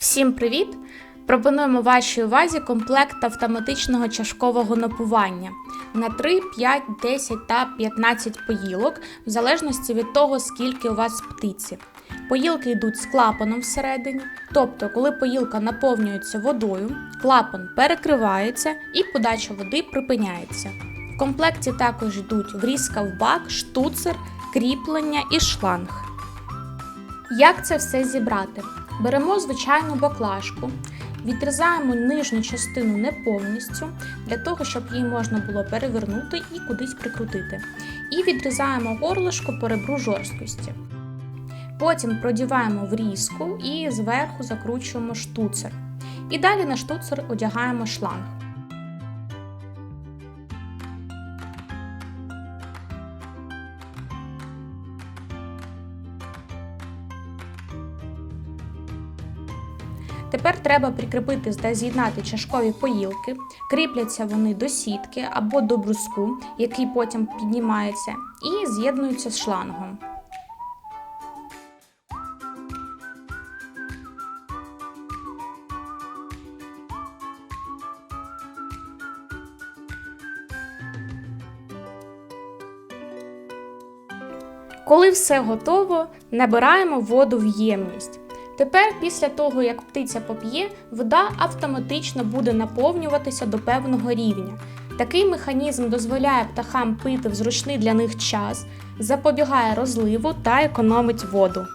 Всім привіт! Пропонуємо вашій увазі комплект автоматичного чашкового напування на 3, 5, 10 та 15 поїлок, в залежності від того, скільки у вас птиці. Поїлки йдуть з клапаном всередині, тобто, коли поїлка наповнюється водою, клапан перекривається і подача води припиняється. В комплекті також йдуть врізка в бак, штуцер, кріплення і шланг. Як це все зібрати? Беремо звичайну баклажку, відрізаємо нижню частину не повністю, для того, щоб її можна було перевернути і кудись прикрутити. І відрізаємо горлишко по ребру жорсткості. Потім продіваємо врізку і зверху закручуємо штуцер. І далі на штуцер одягаємо шланг. Тепер треба прикріпити та з'єднати чашкові поїлки. Кріпляться вони до сітки або до бруску, який потім піднімається, і з'єднуються з шлангом. Коли все готово, набираємо воду в ємність. Тепер, після того, як птиця поп'є, вода автоматично буде наповнюватися до певного рівня. Такий механізм дозволяє птахам пити в зручний для них час, запобігає розливу та економить воду.